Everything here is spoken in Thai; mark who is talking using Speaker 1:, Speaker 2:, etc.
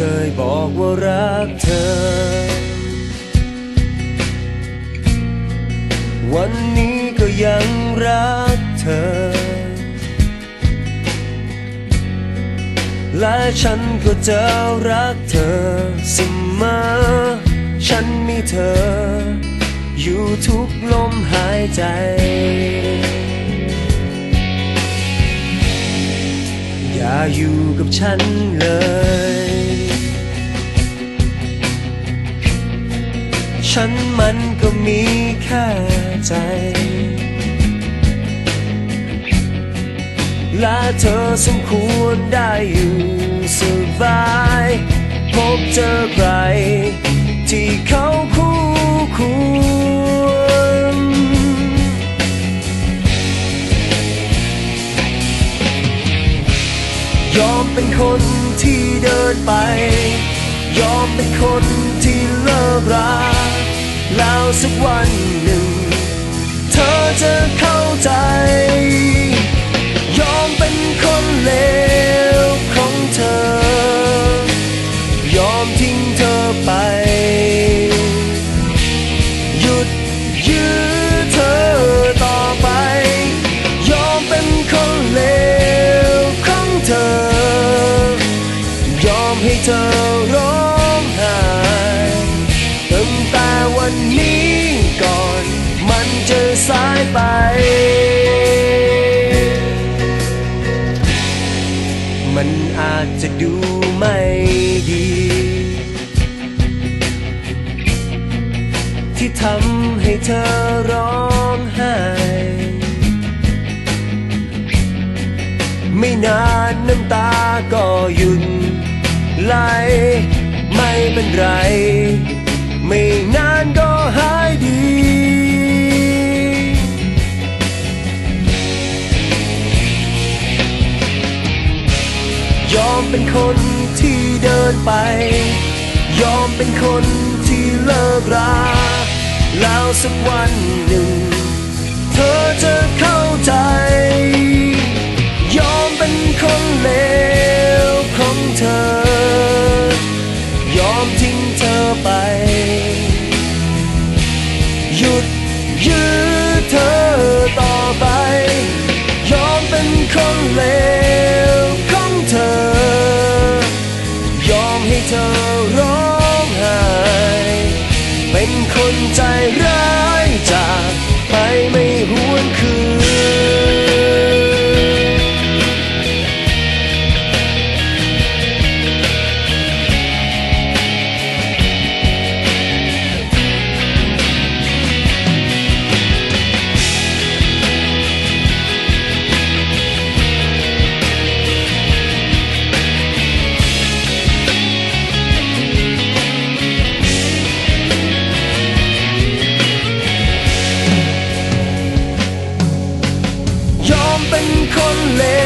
Speaker 1: เคยบอกว่ารักเธอ วันนี้ก็ยังรักเธอ และฉันก็จะรักเธอเสมอ ฉันมีเธอ อยู่ทุกลมหายใจอย่าอยู่กับฉันเลย ฉันมันก็มีแค่ใจ และเธอสมควรได้อยู่สบาย พบเจอใคร ที่เขาคู่ควร ยอมเป็นคนที่เดินไป ยอมเป็นคนที่เลิกรา แล้วสักวันหนึ่ง เธอจะเข้า วันนี้ก่อนมันจะสายไป มันอาจจะดูไม่ดี ที่ทำให้เธอร้องไห้ ไม่นานน้ำตาก็หยุดไหลไม่เป็นไร ไม่นานก็หายดี ยอมเป็นคนที่เดินไป ยอมเป็นคนที่เลิกรา แล้วสักวันหนึ่ง เธอจะเข้าใจ ม late.